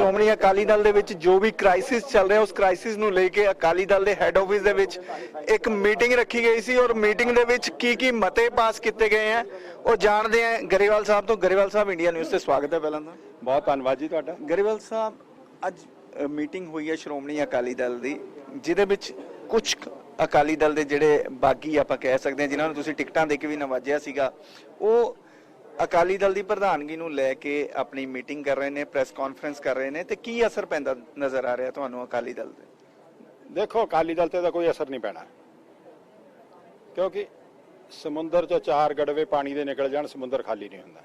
ਸ਼੍ਰੋਮਣੀ ਅਕਾਲੀ ਦਲ ਦੇ ਵਿੱਚ ਜੋ ਵੀ ਕ੍ਰਾਈਸਿਸ ਚੱਲ ਰਿਹਾ ਉਸ ਕ੍ਰਾਈਸਿਸ ਨੂੰ ਲੈ ਕੇ ਅਕਾਲੀ ਦਲ ਦੇ ਹੈੱਡ ਆਫਿਸ ਦੇ ਵਿੱਚ ਇੱਕ ਮੀਟਿੰਗ ਰੱਖੀ ਗਈ ਸੀ ਔਰ ਮੀਟਿੰਗ ਦੇ ਵਿੱਚ ਕੀ ਕੀ ਮਤੇ ਪਾਸ ਕੀਤੇ ਗਏ ਆ ਉਹ ਜਾਣਦੇ ਆ ਗਰੇਵਾਲ ਸਾਹਿਬ ਤੋਂ। ਗਰੇਵਾਲ ਸਾਹਿਬ ਇੰਡੀਆ ਨਿਊਜ਼ ਤੇ ਸਵਾਗਤ ਹੈ ਪਹਿਲਾਂ ਤਾਂ। ਬਹੁਤ ਧੰਨਵਾਦ ਜੀ ਤੁਹਾਡਾ। ਗਰੇਵਾਲ ਸਾਹਿਬ ਅੱਜ ਮੀਟਿੰਗ ਹੋਈ ਹੈ ਸ਼੍ਰੋਮਣੀ ਅਕਾਲੀ ਦਲ ਦੀ ਜਿਹਦੇ ਵਿੱਚ ਕੁਝ ਅਕਾਲੀ ਦਲ ਦੇ ਜਿਹੜੇ ਬਾਗੀ ਆਪਾਂ ਕਹਿ ਸਕਦੇ ਹਾਂ ਜਿਨ੍ਹਾਂ ਨੂੰ ਤੁਸੀਂ ਟਿਕਟਾਂ ਦੇ ਕੇ ਵੀ ਨਵਾਜਿਆ ਸੀਗਾ ਉਹ ਅਕਾਲੀ ਦਲ ਦੀ ਪ੍ਰਧਾਨਗੀ ਨੂੰ ਲੈ ਕੇ ਆਪਣੀ ਮੀਟਿੰਗ ਕਰ ਰਹੇ ਨੇ, ਪ੍ਰੈਸ ਕਾਨਫਰੰਸ ਕਰ ਰਹੇ ਨੇ, ਤੇ ਕੀ ਅਸਰ ਪੈਂਦਾ ਨਜ਼ਰ ਆ ਰਿਹਾ ਤੁਹਾਨੂੰ ਅਕਾਲੀ ਦਲ ਤੇ? ਦੇਖੋ, ਅਕਾਲੀ ਦਲ ਤੇ ਤਾਂ ਕੋਈ ਅਸਰ ਨਹੀਂ ਪੈਣਾ। ਕਿਉਂਕਿ ਸਮੁੰਦਰ ਚੋਂ ਚਾਰ ਗੜਵੇ ਪਾਣੀ ਦੇ ਨਿਕਲ ਜਾਣ, ਸਮੁੰਦਰ ਖਾਲੀ ਨਹੀਂ ਹੁੰਦਾ।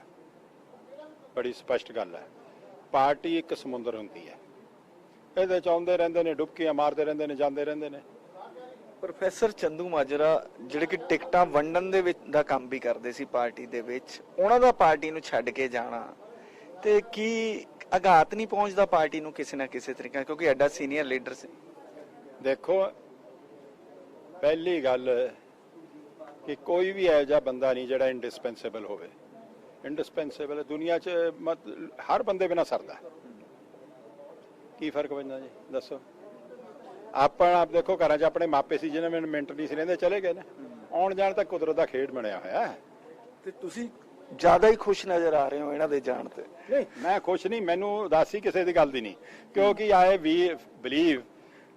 ਬੜੀ ਸਪਸ਼ਟ ਗੱਲ ਹੈ। ਪਾਰਟੀ ਇੱਕ ਸਮੁੰਦਰ ਹੁੰਦੀ ਹੈ। ਇਹਦੇ ਚ ਆਉਂਦੇ ਰਹਿੰਦੇ ਨੇ, ਡੁਬਕੀਆਂ ਮਾਰਦੇ ਰਹਿੰਦੇ ਨੇ, ਜਾਂਦੇ ਰਹਿੰਦੇ ਨੇ। ਪ੍ਰੋਫੈਸਰ ਚੰਦੂ ਮਾਜਰਾ ਜਿਹੜੇ ਕਿ ਟਿਕਟਾਂ ਵੰਡਣ ਦੇ ਵਿੱਚ ਦਾ ਕੰਮ ਵੀ ਕਰਦੇ ਸੀ ਪਾਰਟੀ ਦੇ ਵਿੱਚ, ਉਹਨਾਂ ਦਾ ਪਾਰਟੀ ਨੂੰ ਛੱਡ ਕੇ ਜਾਣਾ। ਤੇ ਕੀ ਆਘਾਤ ਨਹੀਂ ਪਹੁੰਚਦਾ ਪਾਰਟੀ ਨੂੰ ਕਿਸੇ ਨਾ ਕਿਸੇ ਤਰੀਕੇ ਨਾਲ, ਕਿਉਂਕਿ ਐਡਾ ਸੀਨੀਅਰ ਲੀਡਰ ਸੀ। ਦੇਖੋ, ਪਹਿਲੀ ਗੱਲ ਕਿ ਕੋਈ ਵੀ ਇਹੋ ਜਿਹਾ ਬੰਦਾ ਨਹੀਂ ਜਿਹੜਾ ਇੰਡਿਸਪੈਂਸੇਬਲ ਹੋਵੇ। ਇੰਡਿਸਪੈਂਸੇਬਲ ਦੁਨੀਆ 'ਚ ਹਰ ਬੰਦੇ ਬਿਨਾ ਸਰਦਾ। ਕੀ ਫ਼ਰਕ ਪੈਂਦਾ ਜੀ? ਦੱਸੋ। ਆਪਾਂ ਆਪ ਦੇਖੋ ਘਰਾਂ 'ਚ ਆਪਣੇ ਮਾਪੇ ਸੀ ਜਿਹਨਾਂ ਨੂੰ ਮਿੰਟ ਨਹੀਂ ਸੀ ਰਹਿੰਦੇ ਚਲੇ ਗਏ ਨੇ। ਆਉਣ ਜਾਣ ਤਾਂ ਕੁਦਰਤ ਦਾ ਖੇਡ ਬਣਿਆ ਹੋਇਆ ਹੈ। ਤੇ ਤੁਸੀਂ ਜ਼ਿਆਦਾ ਹੀ ਖੁਸ਼ ਨਜ਼ਰ ਆ ਰਹੇ ਹੋ ਇਹਨਾਂ ਦੇ ਜਾਣ ਤੇ। ਨਹੀਂ ਮੈਂ ਖੁਸ਼ ਨਹੀਂ ਮੈਨੂੰ ਉਦਾਸੀ ਕਿਸੇ ਦੀ ਗੱਲ ਦੀ ਨਹੀਂ। ਕਿਉਂਕਿ ਆਏ ਵੀ ਬਲੀਵ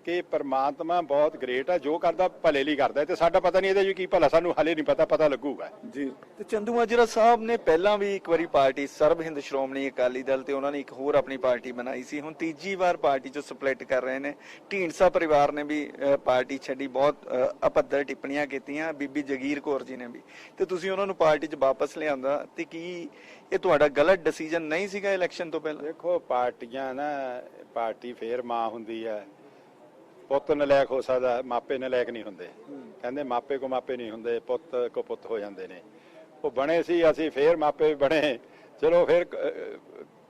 ਕਿ ਪਰਮਾਤਮਾ ਬਹੁਤ ਗ੍ਰੇਟ ਹੈ ਜੋ ਕਰਦਾ ਭਲੇ ਲਈ ਕਰਦਾ ਤੇ ਸਾਡਾ ਪਤਾ ਨਹੀਂ ਇਹਦੇ 'ਚ ਕੀ ਭਲਾ ਸਾਨੂੰ ਹਲੇ ਨਹੀਂ ਪਤਾ ਪਤਾ ਲੱਗੂਗਾ। ਜੀ ਤੇ ਚੰਦੂ ਮਾਜਰਾ ਸਾਹਿਬ ਨੇ ਪਹਿਲਾਂ ਵੀ ਇੱਕ ਵਾਰੀ ਪਾਰਟੀ ਸਰਬ ਹਿੰਦ ਸ਼੍ਰੋਮਣੀ ਅਕਾਲੀ ਦਲ ਤੇ ਉਹਨਾਂ ਨੇ ਇੱਕ ਹੋਰ ਆਪਣੀ ਪਾਰਟੀ ਬਣਾਈ ਸੀ ਹੁਣ ਤੀਜੀ ਵਾਰ ਪਾਰਟੀ ਚੋਂ ਸਪਲਿਟ ਕਰ ਰਹੇ ਨੇ। ਢੀਂਡਸਾ ਪਰਿਵਾਰ ਨੇ ਵੀ ਪਾਰਟੀ ਛੱਡੀ ਬਹੁਤ ਅਪੱਧਰ ਟਿੱਪਣੀਆਂ ਕੀਤੀਆਂ ਬੀਬੀ ਜਗੀਰ ਕੌਰ ਜੀ ਨੇ ਵੀ। ਤੇ ਤੁਸੀਂ ਉਹਨਾਂ ਨੂੰ ਪਾਰਟੀ 'ਚ ਵਾਪਸ ਲਿਆਂਦਾ ਤੇ ਕੀ ਇਹ ਤੁਹਾਡਾ ਗਲਤ ਡਿਸੀਜਨ ਨਹੀਂ ਸੀਗਾ ਇਲੈਕਸ਼ਨ ਤੋਂ ਪਹਿਲਾਂ? ਦੇਖੋ ਪਾਰਟੀਆਂ ਨਾ ਪਾਰਟੀ ਫੇਰ ਮਾਂ ਹੁੰਦੀ ਹੈ। ਪੁੱਤ ਨਲਾਇਕ ਹੋ ਸਕਦਾ ਮਾਪੇ ਨਲਾਇਕ ਨਹੀਂ ਹੁੰਦੇ। ਕਹਿੰਦੇ ਮਾਪੇ ਕੋ ਮਾਪੇ ਨਹੀਂ ਹੁੰਦੇ ਪੁੱਤ ਕੋ ਪੁੱਤ ਹੋ ਜਾਂਦੇ ਨੇ। ਉਹ ਬਣੇ ਸੀ ਅਸੀਂ ਫੇਰ ਮਾਪੇ ਵੀ ਬਣੇ। ਚਲੋ ਫੇਰ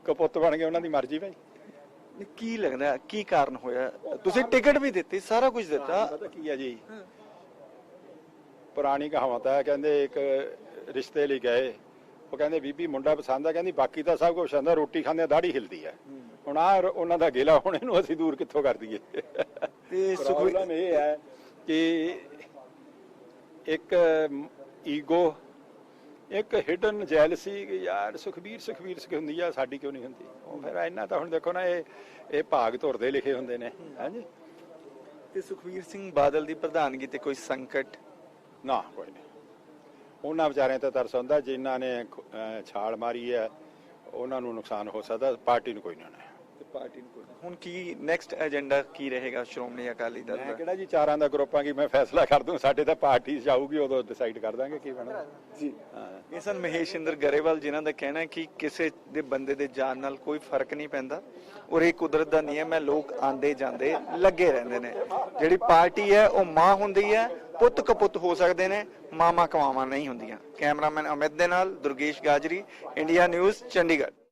ਕਪੁੱਤ ਬਣ ਗਏ ਉਹਨਾਂ ਦੀ ਮਰਜ਼ੀ ਭਾਈ ਕੀ ਲੱਗਦਾ ਕੀ ਕਾਰਨ ਹੋਇਆ? ਤੁਸੀਂ ਟਿਕਟ ਵੀ ਦਿੱਤੀ ਸਾਰਾ ਕੁਝ ਦਿੱਤਾ। ਪਤਾ ਕੀ ਹੈ ਜੀ? ਪੁਰਾਣੀ ਕਹਾਵਤ ਹੈ ਕਹਿੰਦੇ ਇੱਕ ਰਿਸ਼ਤੇ ਲਈ ਗਏ। ਉਹ ਕਹਿੰਦੇ ਬੀਬੀ ਮੁੰਡਾ ਪਸੰਦ ਆ ਕਹਿੰਦੀ ਬਾਕੀ ਤਾਂ ਸਭ ਕੁਝ ਆਂਦਾ ਰੋਟੀ ਖਾਂਦੇ ਦਾੜੀ ਹਿਲਦੀ ਹੈ। ਹੁਣ ਆ ਉਹਨਾਂ ਦਾ ਗੇਲਾ ਹੁਣ ਇਹਨੂੰ ਅਸੀਂ ਦੂਰ ਕਿੱਥੋਂ ਕਰ ਦਈਏ? ਤੇ ਪ੍ਰੋਬਲਮ ਇਹ ਹੈ ਕਿ ਇੱਕ ਈਗੋ ਇੱਕ ਹਿਡਨ ਜੈਲਸੀ ਕਿ ਯਾਰ ਸੁਖਬੀਰ ਸੁਖਬੀਰ ਸੁਖ ਹੁੰਦੀ ਆ ਸਾਡੀ ਕਿਉਂ ਨਹੀਂ ਹੁੰਦੀ? ਉਹ ਫਿਰ ਇਹਨਾਂ ਤਾਂ ਹੁਣ ਦੇਖੋ ਨਾ ਇਹ ਇਹ ਭਾਗ ਧੁਰਦੇ ਲਿਖੇ ਹੁੰਦੇ ਨੇ। ਹਾਂਜੀ? ਤੇ ਸੁਖਵੀਰ ਸਿੰਘ ਬਾਦਲ ਦੀ ਪ੍ਰਧਾਨਗੀ ਤੇ ਕੋਈ ਸੰਕਟ? ਨਾ ਕੋਈ ਨਹੀਂ। ਉਹਨਾਂ ਵਿਚਾਰਿਆਂ ਤੇ ਤਰਸ ਹੁੰਦਾ ਜਿਨ੍ਹਾਂ ਨੇ ਛਾਲ ਮਾਰੀ ਹੈ ਉਹਨਾਂ ਨੂੰ ਨੁਕਸਾਨ ਹੋ ਸਕਦਾ ਪਾਰਟੀ ਨੂੰ ਕੋਈ ਨਹੀਂ ਹੋਣਾ ਪਾਰਟੀ ਨੂੰ ਕੋਈ ਹੁਣ ਕੀ ਨੈਕਸਟ ਏਜੰਡਾ ਕੀ ਰਹੇਗਾ ਸ਼੍ਰੋਮਣੀ ਅਕਾਲੀ ਦਲ ਮੈਂ ਦਾ? ਕਿਹੜਾ ਜੀ ਚਾਰਾਂ ਦਾ ਗਰੁੱਪਾਂ ਕੀ ਮੈਂ ਫੈਸਲਾ ਕਰ ਦੂੰ ਸਾਡੇ ਤਾਂ ਪਾਰਟੀ ਜਾਊਗੀ ਉਦੋਂ ਡਿਸਾਈਡ ਕਰ ਦਾਂਗੇ ਕੀ ਬਣਦਾ ਜੀ। ਹਾਂ ਇਹ ਸਨ ਮਹੇਸ਼ਿੰਦਰ ਗਰੇਵਾਲ ਜਿਨ੍ਹਾਂ ਦਾ ਕਹਿਣਾ ਹੈ ਕਿ ਕਿਸੇ ਦੇ ਬੰਦੇ ਦੇ ਜਾਨ ਨਾਲ ਕੋਈ ਫ਼ਰਕ ਨਹੀਂ ਪੈਂਦਾ ਔਰ ਇਹ ਕੁਦਰਤ ਦਾ ਨਿਯਮ ਹੈ ਲੋਕ ਆਂਦੇ ਜਾਂਦੇ ਲੱਗੇ ਰਹਿੰਦੇ ਨੇ। ਜਿਹੜੀ ਪਾਰਟੀ ਹੈ ਉਹ ਮਾਂ ਹੁੰਦੀ ਹੈ ਪੁੱਤ ਕਪੁੱਤ ਹੋ ਸਕਦੇ ਨੇ ਮਾਮਾ ਕਮਾਵਾਂ ਨਹੀਂ ਹੁੰਦੀਆਂ। ਕੈਮਰਾਮੈਨ ਅਮਿਤ ਦੇ ਨਾਲ ਦੁਰਗੇਸ਼ ਗਾਜਰੀ ਇੰਡੀਆ ਨਿਊਜ਼ ਚੰਡੀਗੜ੍ਹ।